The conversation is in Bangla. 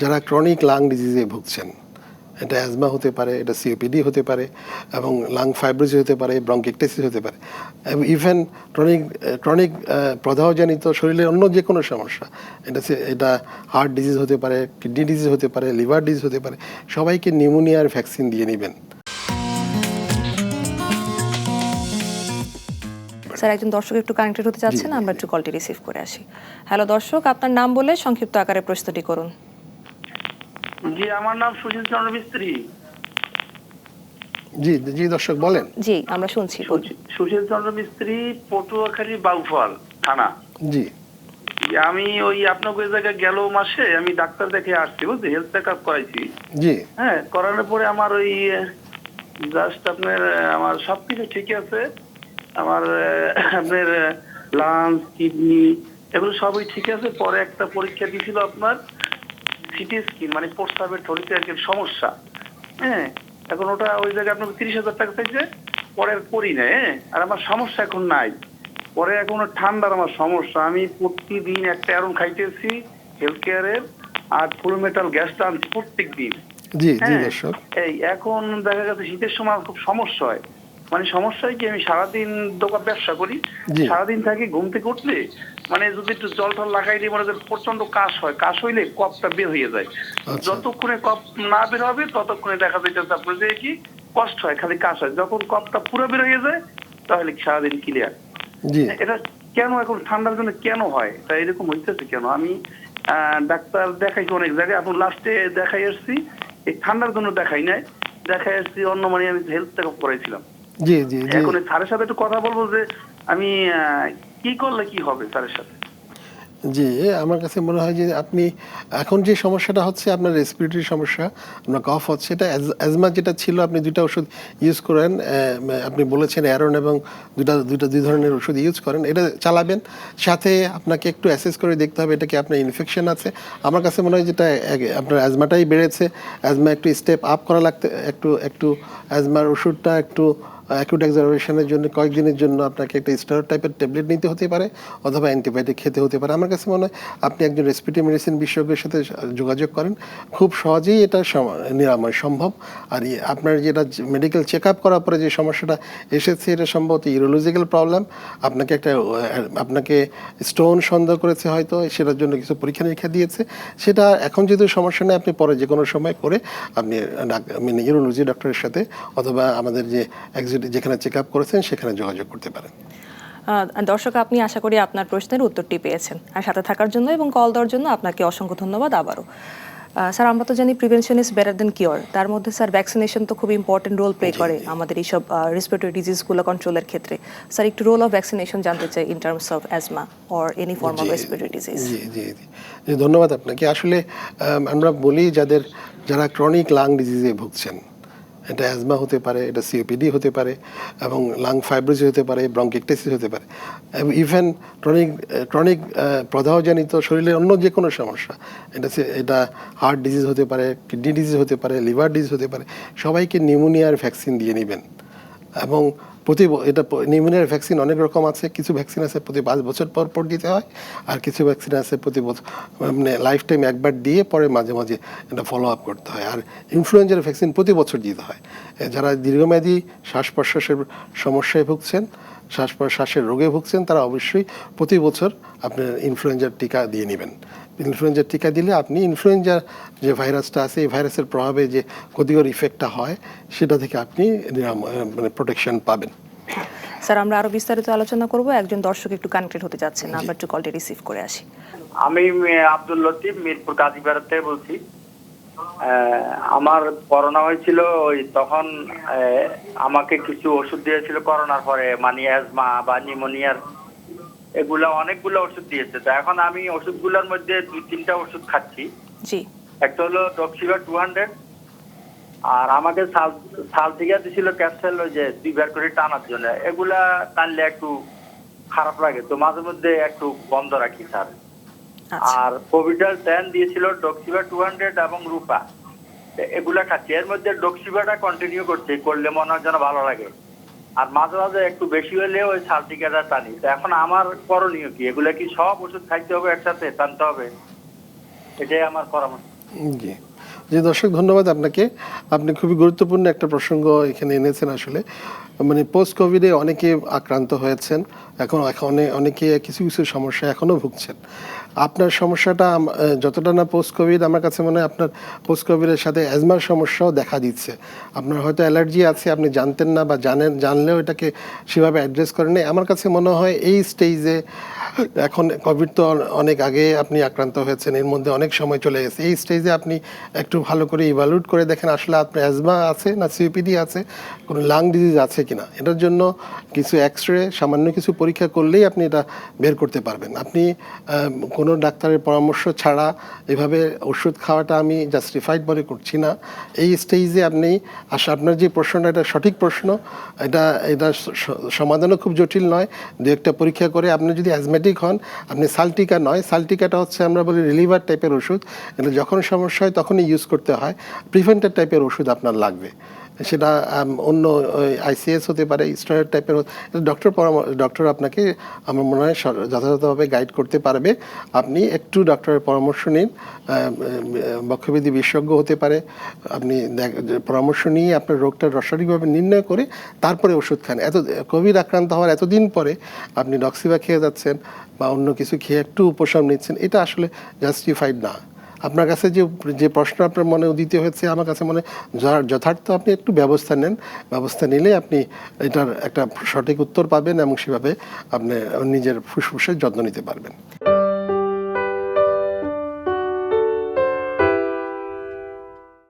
যারা ক্রনিক লাং ডিজিজে ভুগছেন এটা অ্যাজমা হতে পারে এটা সিওপিডি হতে পারে এবং লাং ফাইব্রোসিস হতে পারে ব্রঙ্কিকটেসিস হতে পারে। এবং ইভেন ক্রনিক ক্রনিক প্রদাহজনিত শরীরের অন্য যে কোনো সমস্যা এটা এটা হার্ট ডিজিজ হতে পারে কিডনি ডিজিজ হতে পারে লিভার ডিজিজ হতে পারে সবাইকে নিউমোনিয়ার ভ্যাকসিন দিয়ে নেবেন। স্যার একজন দর্শক একটু কানেক্টেড হতে চাচ্ছেন আমরা একটু কলটি রিসিভ করে আসি। হ্যালো দর্শক আপনার নাম বলে সংক্ষিপ্ত আকারে প্রস্তুতি করুন। জি আমার নাম সুশীল চন্দ্র মিস্ত্রি। জি জি দর্শক বলেন। জি আমরা শুনছি সুশীল চন্দ্র মিস্ত্রি পটুয়াখালী বাউফল থানা। জি। আমি ওই আপনার ওই জায়গায় গেল মাসে আমি ডাক্তার দেখে আসছি বুঝলি? হেলথ চেক আপ করাইছি। জি। হ্যাঁ করানোর পরে আমার ওই জাস্ট আপনার আমার সবকিছু ঠিক আছে। আমার আপনার লাংস কিডনি এগুলো সবই ঠিক আছে। পরে একটা পরীক্ষা দিয়েছিল আপনার। সিটি স্কিন মানে প্রস্তাবের থলিতে আর কি সমস্যা। হ্যাঁ এখন ওটা ওই জায়গায় আপনাকে তিরিশ হাজার টাকা চাইছে পরে করি না হ্যাঁ? আর আমার সমস্যা এখন নাই। পরে এখন ঠান্ডার আমার সমস্যা। আমি প্রতিদিন একটা অ্যারন খাইতেছি হেলথ কেয়ারের আর ফুল মেটাল গ্যাসটা আনছি প্রত্যেক দিন এই এখন দেখা গেছে শীতের সময় আমার খুব সমস্যা হয়। মানে সমস্যা হয় কি আমি সারাদিন দোকান ব্যবসা করি। সারাদিন থাকি ঘুম থেকে উঠলে মানে যদি একটু জল টল লাগাই দিই মনে করেন প্রচণ্ড কাশ হয় কাশ হইলে কপটা বের হয়ে যায়। আচ্ছা। যতক্ষণে কপ না বের হবে ততক্ষণে দেখা যাইতেছে আপনার যে কি কষ্ট হয় খালি কাশ হয়। যখন কপটা পুরো বের হয়ে যায় তাহলে সারাদিন ক্লিয়ার এটা কেন এখন ঠান্ডার জন্য কেন হয়? তা এরকম হইতেছে কেন? আমি আহ, ডাক্তার দেখাইছি অনেক জায়গায়। এখন লাস্টে দেখাই আসছি এই ঠান্ডার জন্য দেখাই নাই। দেখাই আসছি অন্য মানে আমি হেলথ চেক আপ করাইছিলাম এখন স্যারের সাথে একটু কথা বলব যে আমি কি করলে কি হবে স্যারের সাথে? জি, আমার কাছে মনে হয় যে আপনি এখন যে সমস্যাটা হচ্ছে, আপনার রেসপিরেটরি সমস্যা, আপনার কফ হচ্ছে, এটা অ্যাজমা যেটা ছিল, আপনি দুইটা ওষুধ ইউজ করেন আপনি বলেছেন অ্যারন এবং দুটা দুইটা, দুই ধরনের ওষুধ ইউজ করেন, এটা চালাবেন। সাথে আপনাকে একটু অ্যাসেস করে দেখতে হবে, এটা কি আপনার ইনফেকশন আছে। আমার কাছে মনে হয় যেটা আপনার অ্যাজমাটাই বেড়েছে। অ্যাজমা একটু স্টেপ আপ করা লাগতে, একটু একটু অ্যাজমার ওষুধটা একটু অ্যাকিউট এক্সারভেশনের জন্য, কয়েকদিনের জন্য আপনাকে একটা স্টার টাইপের ট্যাবলেট নিতে হতে পারে অথবা অ্যান্টিবায়োটিক খেতে হতে পারে। আমার কাছে মনে হয় আপনি একজন রেসপিরেটরি মেডিসিন বিশেষজ্ঞের সাথে যোগাযোগ করেন। খুব সহজেই এটা নিরাময় সম্ভব। আর আপনার যেটা মেডিকেল চেক আপ করার পরে যে সমস্যাটা এসেছে, এটা সম্ভবত ইউরোলজিক্যাল প্রবলেম আপনাকে একটা আপনাকে স্টোন সন্দেহ করেছে হয়তো, সেটার জন্য কিছু পরীক্ষা নিরীক্ষা দিয়েছে। সেটা এখন যেহেতু সমস্যা নেই, আপনি পরে যে কোনো সময় করে আপনি ইউরোলজি ডক্টরের সাথে অথবা আমাদের যে এক্সিট যেখানে চেক আপ করেছেন সেখানে যোগাযোগ করতে পারেন। দর্শক আপনি আশা করি আপনার প্রশ্নের উত্তরটি পেয়েছেন। আর সাথে থাকার জন্য এবং কল দেওয়ার জন্য আপনাকে অসংখ্য ধন্যবাদ আবারও। স্যার আমরা তো জানি prevention is better than cure তার মধ্যে স্যার ভ্যাকসিনেশন তো খুব ইম্পর্টেন্ট রোল প্লে করে আমাদের এইসব রেসপিরেটরি ডিজিজগুলো কন্ট্রোলের ক্ষেত্রে। স্যার একটু রোল অফ ভ্যাকসিনেশন জানতে চাই in terms of asthma or any form of respiratory disease জি জি জি। জি, ধন্যবাদ আপনাকে। আসলে আমরা বলি যাদের যারা ক্রনিক লাং ডিজিজে ভুগছেন এটা অ্যাজমা হতে পারে, এটা সিওপিডি হতে পারে এবং লাং ফাইব্রোসিস হতে পারে ব্রঙ্কেকটেসিস হতে পারে। ইভেন ক্রনিক ক্রনিক প্রদাহজনিত শরীরের অন্য যে কোনো সমস্যা, এটা এটা হার্ট ডিজিজ হতে পারে কিডনি ডিজিজ হতে পারে লিভার ডিজিজ হতে পারে, সবাইকে নিউমোনিয়ার ভ্যাকসিন দিয়ে নেবেন। এবং প্রতি এটা নিউমোনিয়ার ভ্যাকসিন অনেক রকম আছে, কিছু ভ্যাকসিন আছে প্রতি পাঁচ বছর পর পর দিতে হয়, আর কিছু ভ্যাকসিন আছে প্রতি বছর মানে লাইফ টাইম একবার দিয়ে পরে মাঝে মাঝে এটা ফলো আপ করতে হয়। আর ইনফ্লুয়েঞ্জার ভ্যাকসিন প্রতি বছর দিতে হয়। যারা দীর্ঘমেয়াদী শ্বাস প্রশ্বাসের সমস্যায় ভুগছেন শ্বাস প্রশ্বাসের রোগে ভুগছেন, তারা অবশ্যই প্রতি বছর আপনার ইনফ্লুয়েঞ্জার টিকা দিয়ে নেবেন। ইনফ্লুয়েঞ্জার টিকা দিলে আপনি ইনফ্লুয়েঞ্জার যে ভাইরাসটা আছে এই ভাইরাসের প্রভাবে যে ক্ষতিকর ইফেক্টটা হয় সেটা থেকে আপনি মানে প্রোটেকশন পাবেন। স্যার আমরা আরও বিস্তারিত আলোচনা করব। একজন দর্শক একটু কানেক্টেড হতে যাচ্ছেন আমরা একটু কলটি রিসিভ করে আসি। আমি আব্দুল লতিফ মিরপুর কাজীপাড়া থেকে বলছি। আমার করোনা হয়েছিল ওই তখন আমাকে কিছু ওষুধ দিয়েছিল করোনার পরে মানে অ্যাজমা বা নিউমোনিয়ার এগুলা অনেকগুলো ওষুধ দিয়েছে। তো এখন আমি ওষুধগুলোর মধ্যে দুই তিনটা ওষুধ খাচ্ছি। জি। একটা হলো ডক্সিবা টু হান্ড্রেড আর আমাকে সাল সাল থেকে দিছিল ক্যাপসেল ওই যে দুইবার করে টানার জন্য। এগুলা টানলে একটু খারাপ লাগে তো মাঝে মধ্যে একটু বন্ধ রাখি স্যার। আচ্ছা। আর কোভিডাল টেন দিয়েছিল ডক্সিবা টু হান্ড্রেড এবং রূপা এগুলা খাচ্ছি। এর মধ্যে ডক্সিবাটা কন্টিনিউ করছি করলে মনে হয় যেন ভালো লাগে। আর মাঝে মাঝে একটু বেশি হলে ওই সালটিকাটা টানি। তো এখন আমার করণীয় কি? এগুলা কি সব ওষুধ খাইতে হবে, একসাথে টানতে হবে? এটাই আমার পরামর্শ। জি। জি, দর্শক, ধন্যবাদ আপনাকে। আপনি খুবই গুরুত্বপূর্ণ একটা প্রসঙ্গ এখানে এনেছেন আসলে। মানে পোস্ট কোভিডে অনেকে আক্রান্ত হয়েছেন, এখন এখন অনেকে কিছু কিছু সমস্যা এখনও ভুগছেন। আপনার সমস্যাটা যতটা না পোস্ট কোভিড আমার কাছে মনে হয় আপনার পোস্ট কোভিডের সাথে অ্যাজমার সমস্যাও দেখা দিচ্ছে। আপনার হয়তো অ্যালার্জি আছে, আপনি জানতেন না বা জানেন, জানলেও এটাকে সেভাবে অ্যাড্রেস করেন। আমার কাছে মনে হয় এই স্টেজে এখন কোভিড তো অনেক আগে আপনি আক্রান্ত হয়েছেন, এর মধ্যে অনেক সময় চলে গেছে। এই স্টেজে আপনি একটু ভালো করে ইভালুয়েট করে দেখেন, আসলে আপনার অ্যাজমা আছে না সিওপিডি আছে, কোনো লাং ডিজিজ আছে কিনা। এটার জন্য কিছু এক্স রে সামান্য কিছু পরীক্ষা করলেই আপনি এটা বের করতে পারবেন। আপনি কোনো ডাক্তারের পরামর্শ ছাড়া এভাবে ওষুধ খাওয়াটা আমি জাস্টিফাইড মনে করছি না। এই স্টেজে আপনি আসলে আপনার যে প্রশ্নটা, এটা সঠিক প্রশ্ন। এটা এটা সমাধানও খুব জটিল নয়। দু একটা পরীক্ষা করে আপনি যদি অ্যাজমেটিক হন, আপনি সালটিকা নয়। সালটিকাটা হচ্ছে আমরা বলি রিলিভার টাইপের ওষুধ। এটা যখন সমস্যা হয় তখনই ইউজ করতে হয়। প্রিভেন্টার টাইপের ওষুধ আপনার লাগবে। সেটা অন্য আইসিএস হতে পারে স্টেরয়েড টাইপের ডক্টর পরামর্শ ডক্টর আপনাকে, আমার মনে হয় যথাযথভাবে গাইড করতে পারবে। আপনি একটু ডক্টরের পরামর্শ নিন বক্ষবিধি বিশেষজ্ঞ হতে পারে। আপনি পরামর্শ নিয়ে আপনার রোগটা সঠিকভাবে নির্ণয় করে তারপরে ওষুধ খান। এত কোভিড আক্রান্ত হওয়ার এতদিন পরে আপনি ডক্সিবা খেয়ে যাচ্ছেন বা অন্য কিছু খেয়ে একটু উপশম নিচ্ছেন, এটা আসলে জাস্টিফাইড না। আপনার কাছে যে যে প্রশ্ন আপনার মনে উদিত হয়েছে, আমার কাছে মনে যথার্থ আপনি একটু ব্যবস্থা নেন। ব্যবস্থা নিলে আপনি এটার একটা সঠিক উত্তর পাবেন এবং সেভাবে আপনি নিজের ফুসফুসের যত্ন নিতে পারবেন।